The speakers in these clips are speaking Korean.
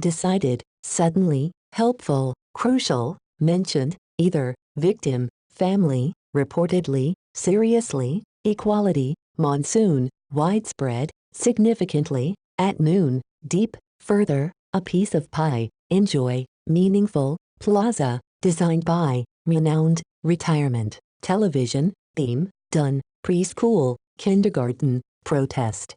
decided, suddenly, helpful, crucial, mentioned, either, victim, family, reportedly, seriously, equality, monsoon, widespread, significantly, at noon, deep, further, a piece of pie, enjoy, meaningful, plaza, designed by, renowned, retirement, television, theme, done, preschool, kindergarten, protest.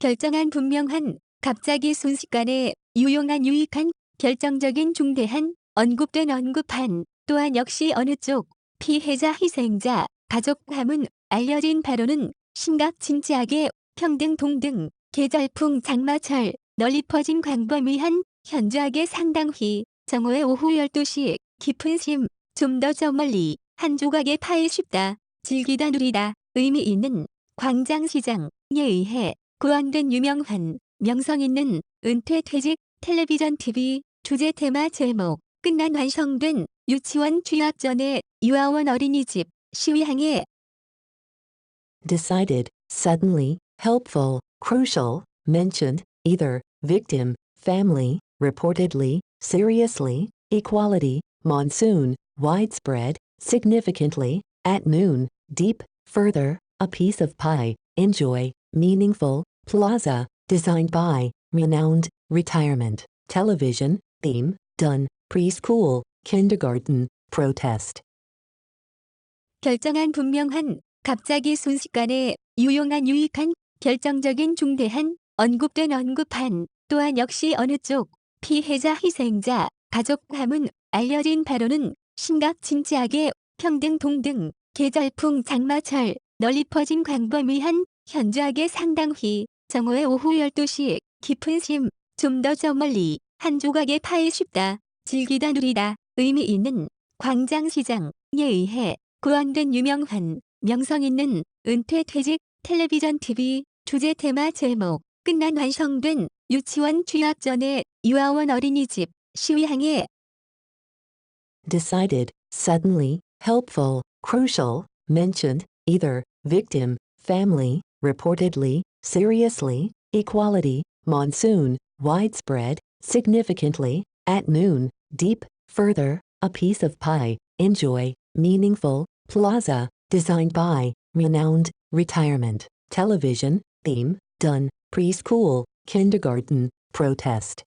결정한 분명한, 갑자기 순식간에 유용한 유익한, 결정적인 중대한, 언급된 언급한, 또한 역시 어느 쪽, 피해자 희생자, 가족 가문, 알려진 바로는 심각 진지하게 평등 동등, 계절풍 장마철, 널리 퍼진 광범위한, 현저하게 상당히, 정오의 오후 12시, 깊은 심, 좀 더 저 멀리, 한 조각의 파에 쉽다, 즐기다 누리다, 의미 있는, 광장시장에 의해, 고안된 유명한, 명성 있는, 은퇴 퇴직, 텔레비전 TV, 주제 테마 제목, 끝난 완성된, 유치원 취학 전에, 유아원 어린이집, 시위항해, decided, suddenly, helpful, crucial, mentioned, either, victim, family, reportedly, seriously, equality, monsoon, widespread, significantly, at noon, deep, further, a piece of pie, enjoy, meaningful, plaza, designed by, renowned, retirement, television, theme, done, preschool, kindergarten, protest. 결정한 분명한, 갑자기 순식간에, 유용한 유익한, 결정적인 중대한, 언급된 언급한, 또한 역시 어느 쪽, 피해자 희생자, 가족 가문, 알려진 바로는, 심각 진지하게, 평등 동등, 계절풍 장마철, 널리 퍼진 광범위한, 현저하게 상당히, 정오의 오후 12시, 깊은 심, 좀 더 저 멀리, 한 조각의 파에 쉽다, 즐기다 누리다, 의미 있는, 광장시장에 의해, 고안된 유명한, 명성 있는, 은퇴 퇴직, 텔레비전 TV, 주제 테마 제목, 끝난 완성된, 유치원 취학 전에, 유아원 어린이집, 시위항해, decided, suddenly, helpful, crucial, mentioned, either, victim, family, reportedly, seriously, equality, monsoon, widespread, significantly, at noon, deep, further, a piece of pie, enjoy, meaningful, plaza, designed by, renowned, retirement, television, theme, done, preschool, kindergarten, protest.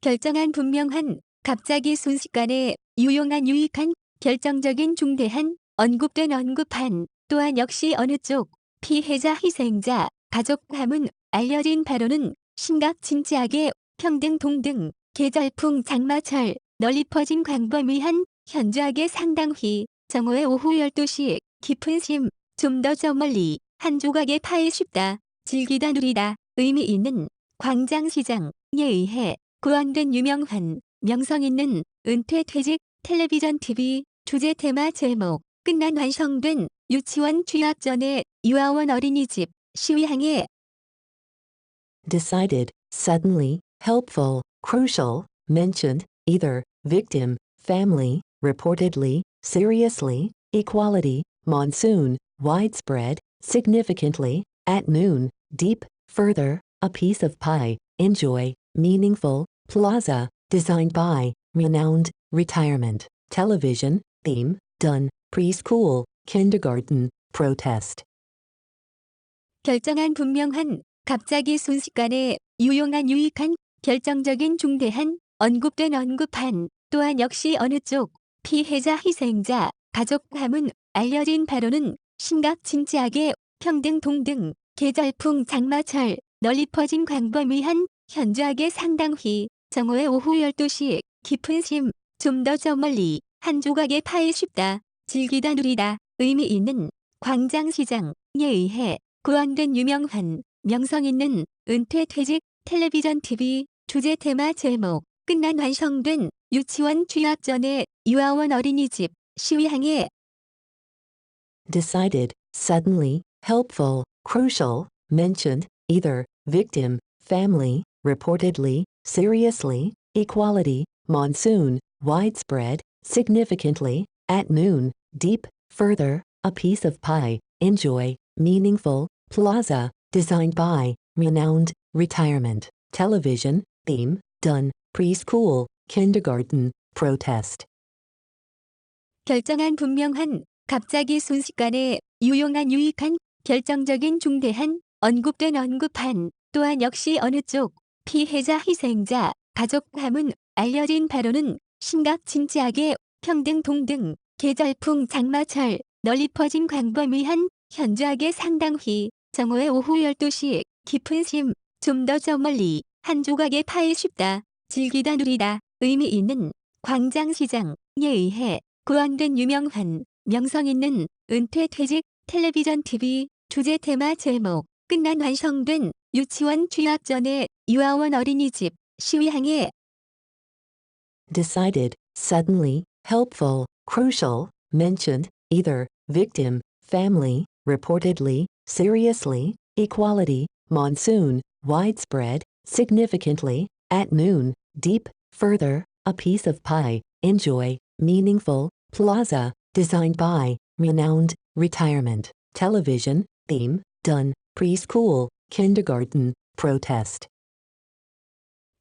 결정한 분명한, 갑자기 순식간에, 유용한 유익한, 결정적인 중대한, 언급된 언급한, 또한 역시 어느 쪽, 피해자 희생자, 가족 가문, 알려진 바로는, 심각 진지하게, 평등 동등, 계절풍 장마철, 널리 퍼진 광범위한, 현저하게 상당히, 정오의 오후 12시, 깊은 심, 좀 더 저 멀리, 한 조각의 파에 쉽다, 즐기다 누리다, 의미 있는, 광장시장에 의해, 고안된 유명한, 명성 있는, 은퇴 퇴직, 텔레비전 TV, 주제 테마 제목, 끝난 완성된, 유치원 취학 전에, 유아원 어린이집, 시위항해, decided, suddenly, helpful, crucial, mentioned, either, victim, family, reportedly, seriously, equality, monsoon, widespread, significantly, at noon, deep, further, a piece of pie, enjoy, meaningful, plaza, designed by, renowned, retirement, television, theme, done, preschool, kindergarten, protest. 결정한 분명한, 갑자기 순식간에, 유용한 유익한, 결정적인 중대한, 언급된 언급한, 또한 역시 어느 쪽, 피해자 희생자, 가족 가문, 알려진 바로는, 심각 진지하게, 평등 동등, 계절풍 장마철, 널리 퍼진 광범위한, 현저하게 상당히, 정오의 오후 12시, 깊은 심, 좀 더 저 멀리, 한 조각의 파에 쉽다, 즐기다 누리다, 의미 있는, 광장시장에 의해, 고안된 유명한, 명성 있는, 은퇴 퇴직, 텔레비전 TV, 주제 테마 제목, 끝난 완성된, 유치원 취학 전에, 유아원 어린이집, 시위항해, decided, suddenly, helpful, crucial, mentioned, either, victim, family, reportedly, seriously, equality, monsoon, widespread, significantly, at noon, deep, further, a piece of pie, enjoy, meaningful, plaza, designed by, renowned, retirement, television, theme, done, preschool, kindergarten, protest. 결정한 분명한 갑자기 순식간에 유용한 유익한 결정적인 중대한 언급된 언급한 또한 역시 어느 쪽 피해자 희생자 가족 가문 알려진 바로는 심각 진지하게 평등 동등 계절풍 장마철 널리 퍼진 광범위한 현저하게 상당히 정오의 오후 12시 깊은 심 좀 더 저 멀리 한 조각의 파에 쉽다 즐기다 누리다 의미 있는 광장시장에 의해 고안된 유명한 명성 있는 은퇴 퇴직 텔레비전 TV 주제 테마 제목 끝난 완성된 유치원 취학 전에 유아원 어린이집 시위항해. Decided, suddenly, helpful, crucial, mentioned, either, victim, family, reportedly, seriously, equality, monsoon, widespread, significantly, at noon, deep, further, a piece of pie, enjoy, meaningful, plaza, designed by, renowned, retirement, television, theme, done, preschool, kindergarten, protest.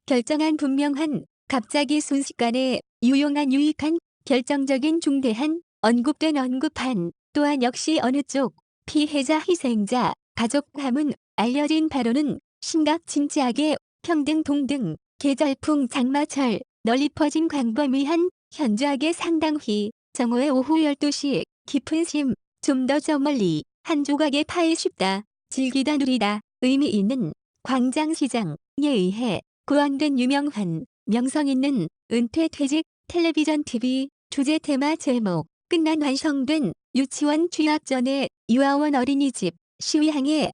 결정한 분명한 갑자기 순식간에 유용한 유익한 결정적인 중대한 언급된 언급한 또한 역시 어느 쪽 피해자 희생자 가족 가문 알려진 바로는 심각 진지하게 평등 동등 계절풍 장마철 널리 퍼진 광범위한 현저하게 상당히 정오의 오후 12시 깊은 심 좀 더 저 멀리 한 조각의 파에 쉽다 즐기다 누리다 의미 있는 광장시장에 의해 고안된 유명한 명성 있는 은퇴 퇴직 텔레비전 TV 주제 테마 제목 끝난 완성된 유치원 취학 전에 유아원 어린이집 시위항해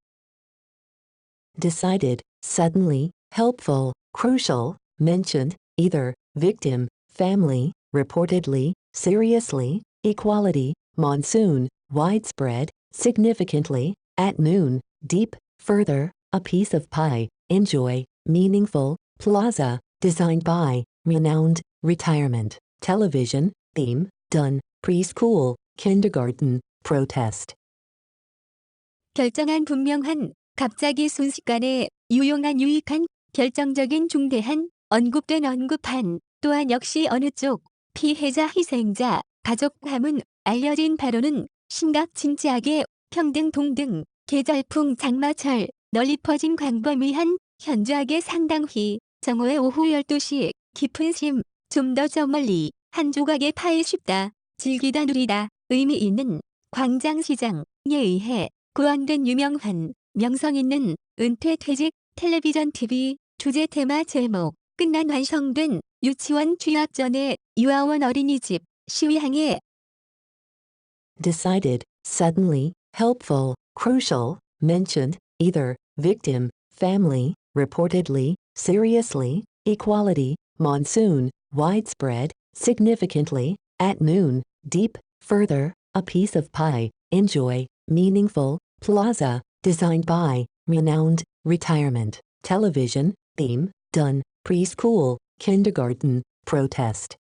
Decided, suddenly, helpful, crucial, mentioned, either, victim, family, reportedly, seriously, equality, monsoon, widespread, significantly, at noon, deep, further, a piece of pie, enjoy, meaningful, plaza, designed by, renowned, retirement, television, theme, done, preschool, kindergarten, protest. 결정한 분명한 갑자기 순식간에 유용한 유익한 결정적인 중대한 언급된 언급한 또한 역시 어느 쪽 피해자 희생자 가족 가문 알려진 바로는 심각 진지하게 평등 동등 계절풍 장마철 널리 퍼진 광범위한 현저하게 상당히 정오의 오후 12시 깊은 심 좀 더 저 멀리 한 조각의 파에 쉽다 즐기다 누리다 의미 있는 광장시장에 의해 고안된 유명한 명성 있는 은퇴 퇴직 텔레비전 TV 주제 테마 제목 끝난 완성된 유치원 취학 전에 유아원 어린이집 시위항해 Decided, suddenly, helpful, crucial, mentioned, either, victim, family, reportedly, seriously, equality, monsoon, widespread, significantly, at noon, deep, further, a piece of pie, enjoy, meaningful, plaza, designed by, renowned, retirement, television, theme, done, preschool, kindergarten, protest.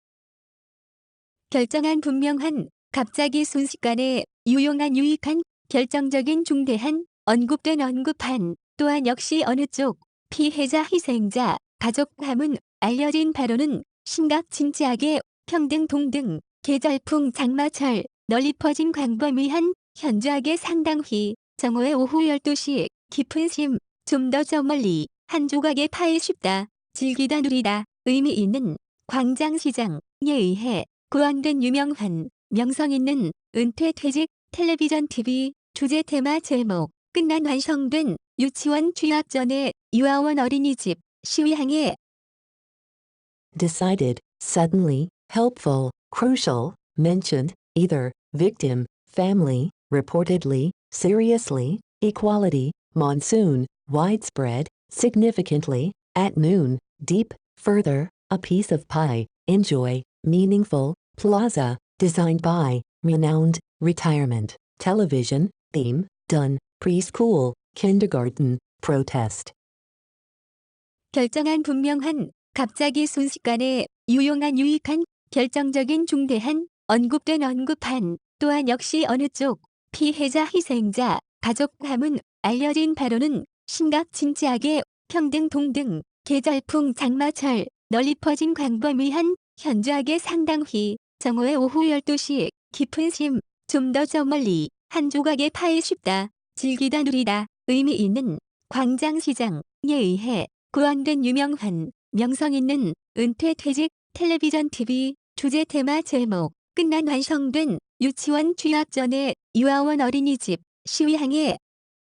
결정한 분명한 갑자기 순식간에 유용한 유익한 결정적인 중대한 언급된 언급한 또한 역시 어느 쪽 피해자 희생자 가족 가문 알려진 바로는 심각 진지하게 평등 동등 계절풍 장마철 널리 퍼진 광범위한 현저하게 상당히 정오의 오후 12시 깊은 심 좀 더 저 멀리 한 조각의 파에 쉽다 즐기다 누리다 의미 있는 광장시장에 의해 고안된 유명한 명성 있는 은퇴 퇴직 텔레비전 TV 주제 테마 제목 끝난 완성된 유치원 취학 전에 유아원 어린이집 시위항해 Decided, suddenly, helpful, crucial, mentioned, either, victim, family, reportedly, seriously, equality, monsoon, widespread, significantly, at noon, deep, further, a piece of pie, enjoy, meaningful, plaza, designed by, renowned, retirement, television, theme, done, preschool, kindergarten, protest. 결정한 분명한 갑자기 순식간에 유용한 유익한 결정적인 중대한 언급된 언급한 또한 역시 어느 쪽 피해자 희생자 가족 가문 알려진 바로는 심각 진지하게 평등 동등 계절풍 장마철 널리 퍼진 광범위한 현저하게 상당히 정오의 오후 12시 깊은 심 좀 더 저 멀리 한 조각의 파이 쉽다 즐기다 누리다 의미 있는 광장시장에 의해 고안된 유명한 명성 있는 은퇴 퇴직 텔레비전 TV 주제 테마 제목 끝난 완성된 유치원 취학 전에 유아원 어린이집 시위항에